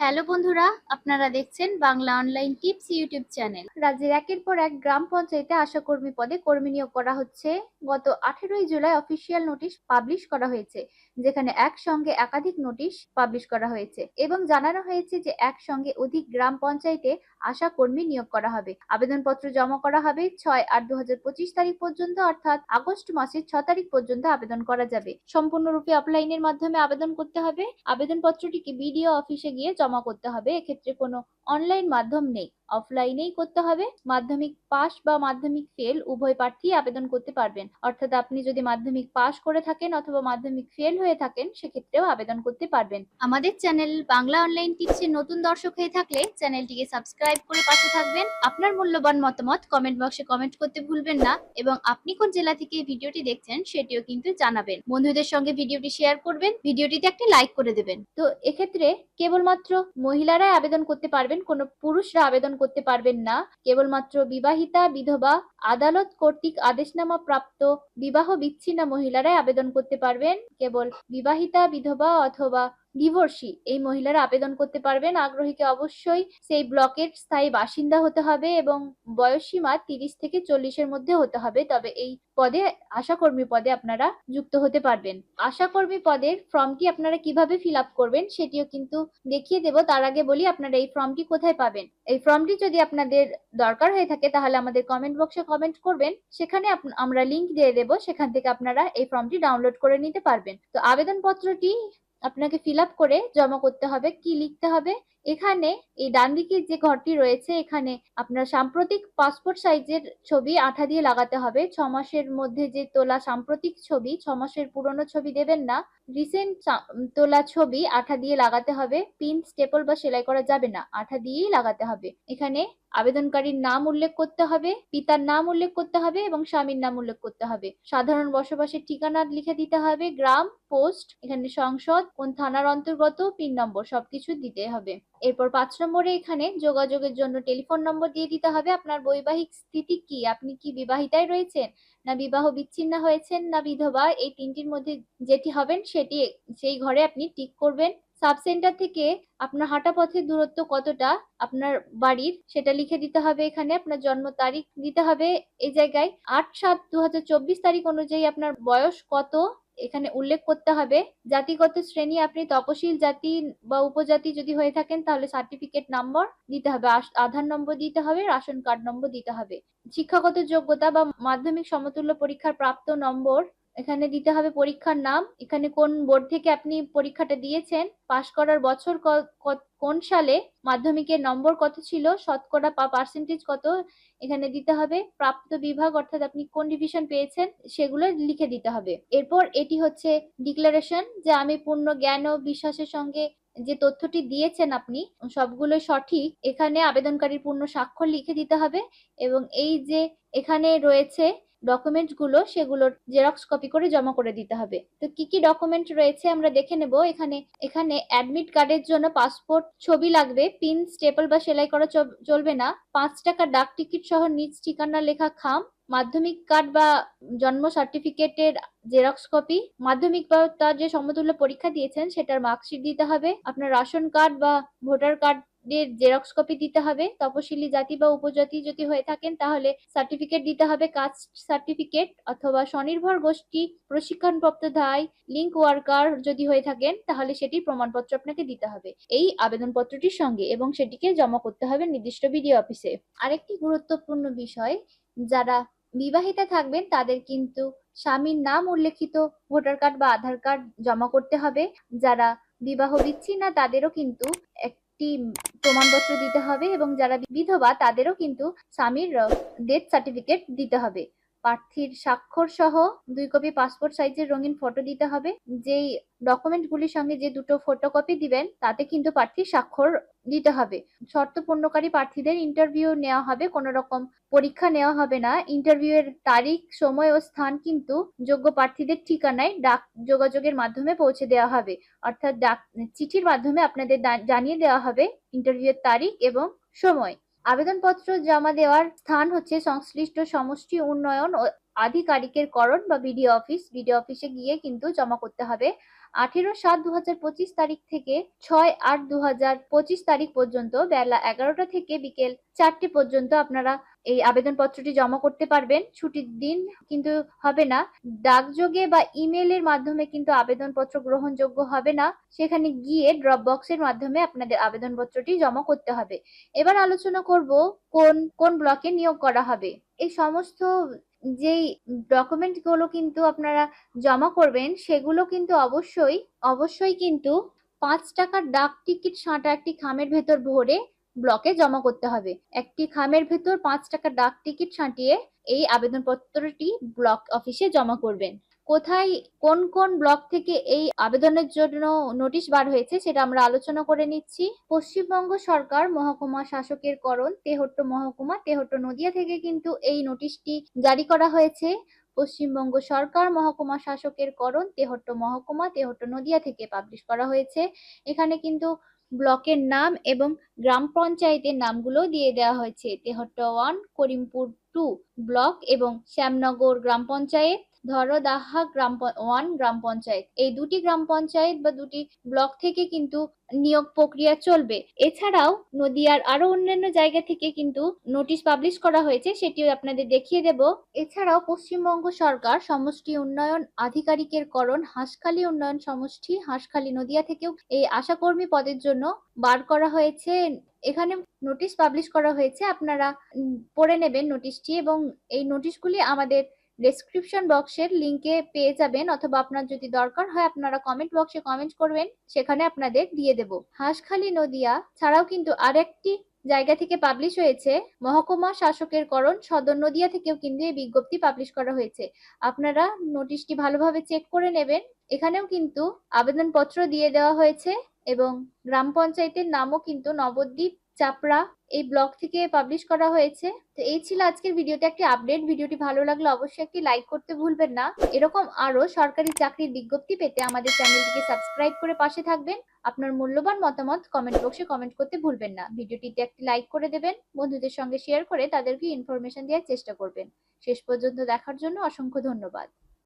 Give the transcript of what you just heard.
Hello বন্ধুরা, আপনারা দেখছেন Bangla online tips YouTube channel. রাজ্যের একের পর এক গ্রাম পঞ্চায়েতে আশাকর্মী পদে কর্মী নিয়োগ করা হচ্ছে। গত আঠেরোই জুলাই অফিসিয়াল নোটিশ পাবলিশ করা হয়েছে, যেখানে একসঙ্গে একাধিক নোটিশ পাবলিশ করা হয়েছে এবং জানানো হয়েছে যে একসঙ্গে অধিক গ্রাম পঞ্চায়েতে আশা কর্মী নিয়োগ করা হবে। আবেদনপত্র জমা করা হবে ছয় আট দু তারিখ পর্যন্ত, অর্থাৎ আগস্ট মাসের ছ তারিখ পর্যন্ত আবেদন করা যাবে। সম্পূর্ণরূপে অফলাইনের মাধ্যমে আবেদন করতে হবে। আবেদনপত্রটিকে বিডিও অফিসে গিয়ে জমা করতে হবে এক্ষেত্রে কোনো অনলাইন মাধ্যম নেই। অফলাইনেই করতে হবে। মাধ্যমিক পাস বা মাধ্যমিক ফেল উভয় প্রার্থী আবেদন করতে পারবেন। অর্থাৎ আপনি যদি মাধ্যমিক পাস করে থাকেন অথবা মাধ্যমিক ফেল হয়ে থাকেন, সেক্ষেত্রেও আবেদন করতে পারবেন। আমাদের চ্যানেল বাংলা অনলাইন টিপসের নতুন দর্শক হয়ে থাকলে চ্যানেলটিকে সাবস্ক্রাইব করে পাশে থাকবেন। আপনার মূল্যবান মতামত কমেন্ট বক্সে কমেন্ট করতে ভুলবেন না এবং আপনি কোন জেলা থেকে ভিডিওটি দেখছেন, সেটিও কিন্তু জানাবেন। বন্ধুদের সঙ্গে ভিডিওটি শেয়ার করবেন, ভিডিওটিতে একটি লাইক করে দেবেন। তো এক্ষেত্রে কেবলমাত্র মহিলারাই আবেদন করতে পারবেন, কোনো পুরুষরা আবেদন করতে পারবেন না। কেবলমাত্র বিবাহিতা, বিধবা, আদালত কর্তৃক আদেশনামা প্রাপ্ত বিবাহ বিচ্ছিন্ন মহিলারাই আবেদন করতে পারবেন। কেবল বিবাহিতা, বিধবা অথবা ডিভোর্সি। এই মহিলারা আবেদন করতে পারবেন। আগ্রহীকে অবশ্যই সেই ব্লকের স্থায়ী বাসিন্দা হতে হবে এবং বয়সীমা তিরিশ থেকে চল্লিশের মধ্যে হতে হবে। তবে এই পদে, আশাকর্মী পদে আপনারা যুক্ত হতে পারবেন। আশাকর্মী পদের ফর্মটি আপনারা কীভাবে ফিল আপ করবেন সেটিও কিন্তু দেখিয়ে দেব। তার আগে বলি আপনারা এই ফর্মটি কোথায় পাবেন। এই ফর্মটি যদি আপনাদের দরকার হয়ে থাকে তাহলে আমাদের কমেন্ট বক্সে কমেন্ট করবেন। সেখানে আমরা লিংক দিয়ে দেব। সেখান থেকে আপনারা এই ফর্মটি ডাউনলোড করে নিতে পারবেন। তো আবেদনপত্রটি আপনাকে ফিল করে জমা করতে হবে কি লিখতে হবে এখানে এই ডান দিকে যে ঘরটি রয়েছে, এখানে আপনার সাম্প্রতিক পাসপোর্ট সাইজের ছবি আঠা দিয়ে লাগাতে হবে। ছ মাসের মধ্যে যে তোলা সাম্প্রতিক ছবি, ছ মাসের পুরনো ছবি দেবেন না। রিসেন্ট তোলা ছবি আঠা দিয়ে লাগাতে হবে। পিন স্টেপল বা সেলাই করা যাবে না, আঠা দিয়েই লাগাতে হবে। এখানে আবেদনকারীর নাম উল্লেখ করতে হবে, পিতার নাম উল্লেখ করতে হবে এবং স্বামীর নাম উল্লেখ করতে হবে। সাধারণ বসবাসের ঠিকানা লিখে দিতে হবে, গ্রাম, পোস্ট, এখানে সংসদ, কোন থানার অন্তর্গত, পিন নম্বর সবকিছু দিতে হবে। এরপর পাঁচ নম্বরে এখানে যোগাযোগের জন্য টেলিফোন নম্বর দিয়ে দিতে হবে। আপনার বৈবাহিক স্থিতি কি? আপনি কি বিবাহিতায় রয়েছেন? না বিবাহ বিচ্ছিন্ন হয়েছেন, না বিধবা? এই তিনটির মধ্যে যেটি হবেন সেটি, সেই ঘরে আপনি টিক করবেন। সাব সেন্টার থেকে আপনার হাঁটা পথের দূরত্ব কতটা আপনার বাড়ির সেটা লিখে দিতে হবে এখানে। আপনার জন্ম তারিখ দিতে হবে এই জায়গায়। আট সাত দু তারিখ অনুযায়ী আপনার বয়স কত? এখানে উল্লেখ করতে হবে, জাতিগত শ্রেণি আপনি তপশিল জাতি বা উপজাতি যদি হয়ে থাকেন, তাহলে সার্টিফিকেট নম্বর দিতে হবে আধার নম্বর দিতে হবে রেশন কার্ড নম্বর দিতে হবে। শিক্ষাগত যোগ্যতা বা মাধ্যমিক সমতুল্য পরীক্ষার প্রাপ্ত নম্বর এখানে দিতে হবে পরীক্ষার নাম। এখানে কোন বোর্ড থেকে আপনি পরীক্ষাটা দিয়েছেন, পাশ করার বছর কত কোন সালে মাধ্যমিকের নম্বর কত ছিল? শতকরা বা পার্সেন্টেজ কত? এখানে দিতে হবে। প্রাপ্ত বিভাগ, অর্থাৎ আপনি কোন ডিভিশন পেয়েছেন, সেগুলো লিখে দিতে হবে। এরপর এটি হচ্ছে ডিক্লারেশন যে আমি পূর্ণ জ্ঞান ও বিশ্বাসের সঙ্গে যে তথ্যটি দিয়েছেন আপনি, সবগুলো সঠিক, এখানে আবেদনকারীর পূর্ণ স্বাক্ষর লিখে দিতে হবে। এবং এই যে এখানে রয়েছে ডকুমেন্টগুলো সেগুলোর জেরক্স কপি করে জমা করে দিতে হবে। তো কি কি ডকুমেন্ট রয়েছে আমরা দেখে নেব। এখানে এখানে অ্যাডমিট কার্ডের জন্য পাসপোর্ট ছবি লাগবে পিন স্টেপল বা সেলাই করা চলবে না। পাঁচ টাকা ডাক টিকিট সহ নিজ ঠিকানা লেখা খাম। মাধ্যমিক কার্ড বা জন্ম সার্টিফিকেটের জেরক্স কপি মাধ্যমিক বা তার যে সমতুল্য পরীক্ষা দিয়েছেন সেটার মার্কশিট দিতে হবে। আপনার রেশন কার্ড বা ভোটার কার্ড জেরক্স কপি দিতে হবে। তপশিলি জাতি বা উপজাতি যদি হয়ে থাকেন, তাহলে সার্টিফিকেট দিতে হবে। কাস্ট সার্টিফিকেট অথবা স্বনির্ভর গোষ্ঠী প্রশিক্ষণপ্রাপ্ত ধাই লিঙ্ক ওয়ার্কার যদি হয়ে থাকেন, তাহলে সেটির প্রমাণপত্র আপনাকে দিতে হবে। এই আবেদনপত্রটির সঙ্গে এবং সেটিকে জমা করতে হবে নির্দিষ্ট বিডিও অফিসে আরেকটি গুরুত্বপূর্ণ বিষয়, যারা বিবাহিতা থাকবেন, তাদের কিন্তু স্বামীর নাম উল্লেখিত ভোটার কার্ড বা আধার কার্ড জমা করতে হবে। যারা বিবাহ বিচ্ছিন্ন, তাদেরও কিন্তু একটি প্রমাণপত্র দিতে হবে এবং যারা বিধবা তাদেরও কিন্তু স্বামীর ডেথ সার্টিফিকেট দিতে হবে। প্রার্থীর স্বাক্ষর সহ দুই কপি পাসপোর্ট সাইজের রঙিন ফটো দিতে হবে। যেই ডকুমেন্টগুলির সঙ্গে যে দুটো ফটোকপি দিবেন, তাতে কিন্তু প্রার্থীর স্বাক্ষর দিতে হবে। শর্ত পূর্ণকারী প্রার্থীদের ইন্টারভিউ নেওয়া হবে কোনো রকম পরীক্ষা নেওয়া হবে না। ইন্টারভিউ এর তারিখ, সময় ও স্থান কিন্তু যোগ্য প্রার্থীদের ঠিকানায় ডাক যোগাযোগের মাধ্যমে পৌঁছে দেওয়া হবে। অর্থাৎ ডাক, চিঠির মাধ্যমে আপনাদের জানিয়ে দেওয়া হবে ইন্টারভিউ এর তারিখ এবং সময়। আবেদনপত্র জমা দেওয়ার স্থান হচ্ছে সংশ্লিষ্ট সমষ্টি উন্নয়ন ও আধিকারিকের করণ বা বিডিও অফিস। বিডিও অফিসে গিয়ে কিন্তু জমা করতে হবে। আঠেরো সাত দু হাজার পঁচিশ তারিখ থেকে ছয় আট দু হাজার পঁচিশ তারিখ পর্যন্ত বেলা এগারোটা থেকে বিকেল চারটে পর্যন্ত আপনারা এই আবেদনপত্রটি জমা করতে পারবেন, ছুটির দিন কিন্তু হবে না। ডাকযোগে বা ইমেলের মাধ্যমে কিন্তু আবেদনপত্র গ্রহণযোগ্য হবে না। সেখানে গিয়ে ড্রপ বক্সের মাধ্যমে আপনাদের আবেদনপত্রটি জমা করতে হবে। এবার আলোচনা করব কোন কোন ব্লকে নিয়োগ করা হবে। এই সমস্ত যেই ডকুমেন্টগুলো কিন্তু আপনারা জমা করবেন, সেগুলো কিন্তু অবশ্যই অবশ্যই কিন্তু পাঁচ টাকার ডাক টিকিট সাঁটা একটি খামের ভেতর ভরে ব্লকে জমা করতে হবে। একটি খামের ভেতর পাঁচ টাকা ডাক টিকিট সাঁটিয়ে এই আবেদনপত্রটি ব্লক অফিসে জমা করবেন। কোথায়, কোন কোন ব্লক থেকে এই আবেদনের জন্য নোটিশ বার হয়েছে সেটা আমরা আলোচনা করে নিচ্ছি। পশ্চিমবঙ্গ সরকার মহকুমা শাসকের করণ, তেহট্ট মহকুমা, তেহট্ট নদিয়া থেকে কিন্তু এই নোটিশটি জারি করা হয়েছে। পশ্চিমবঙ্গ সরকার মহকুমা শাসকের করণ, তেহট্ট মহকুমা, তেহট্ট নদিয়া থেকে পাবলিশ করা হয়েছে। এখানে কিন্তু ব্লকের নাম এবং গ্রাম পঞ্চায়েতের নামগুলো দিয়ে দেওয়া হয়েছে। Tehatta one, Karimpur two block এবং শ্যামনগর গ্রাম পঞ্চায়েত। ধরদাহা গ্রাম ওয়ান গ্রাম পঞ্চায়েত। এই দুটি গ্রাম পঞ্চায়েত বা দুটি ব্লক থেকে কিন্তু নিয়োগ প্রক্রিয়া চলবে। এছাড়াও নদিয়ার আরও অন্যান্য জায়গা থেকে কিন্তু নোটিশ পাবলিশ করা হয়েছে, সেটিও আপনাদের দেখিয়ে দেব। এছাড়াও পশ্চিমবঙ্গ সরকার সমষ্টি উন্নয়ন আধিকারিকের করণ, হাঁসখালি উন্নয়ন সমষ্টি, হাঁসখালি নদিয়া থেকেও এই আশাকর্মী পদের জন্য বার করা হয়েছে। এখানে নোটিশ পাবলিশ করা হয়েছে, আপনারা পড়ে নেবেন নোটিশটি এবং এই নোটিশগুলি আমাদের ডেসক্রিপশন বক্সের লিংকে পেয়ে যাবেন, অথবা আপনার যদি দরকার হয় আপনারা কমেন্ট বক্সে কমেন্ট করবেন, সেখানে আপনাদের দিয়ে দেব। হাঁসখালি নদিয়া ছাড়াও কিন্তু আরেকটি জায়গা থেকে পাবলিশ হয়েছে, মহকুমা শাসকের করণ সদর নদিয়া থেকেও কিন্তু এই বিজ্ঞপ্তি পাবলিশ করা হয়েছে। আপনারা নোটিশটি ভালোভাবে চেক করে নেবেন। এখানেও কিন্তু আবেদনপত্র দিয়ে দেওয়া হয়েছে এবং গ্রাম পঞ্চায়েতের নামও কিন্তু নবদ্বীপ চাপড়া এই ব্লগ থেকে পাবলিশ করা হয়েছে। তো এই ছিল আজকের ভিডিওতে একটি আপডেট ভিডিওটি ভালো লাগলে অবশ্যই একটি লাইক করতে ভুলবেন না। এরকম আরও সরকারি চাকরির বিজ্ঞপ্তি পেতে আমাদের চ্যানেলটিকে সাবস্ক্রাইব করে পাশে থাকবেন। আপনার মূল্যবান মতামত কমেন্ট বক্সে কমেন্ট করতে ভুলবেন না। ভিডিওটিতে একটি লাইক করে দেবেন। বন্ধুদের সঙ্গে শেয়ার করে তাদেরকে ইনফরমেশন দেওয়ার চেষ্টা করবেন। শেষ পর্যন্ত দেখার জন্য অসংখ্য ধন্যবাদ।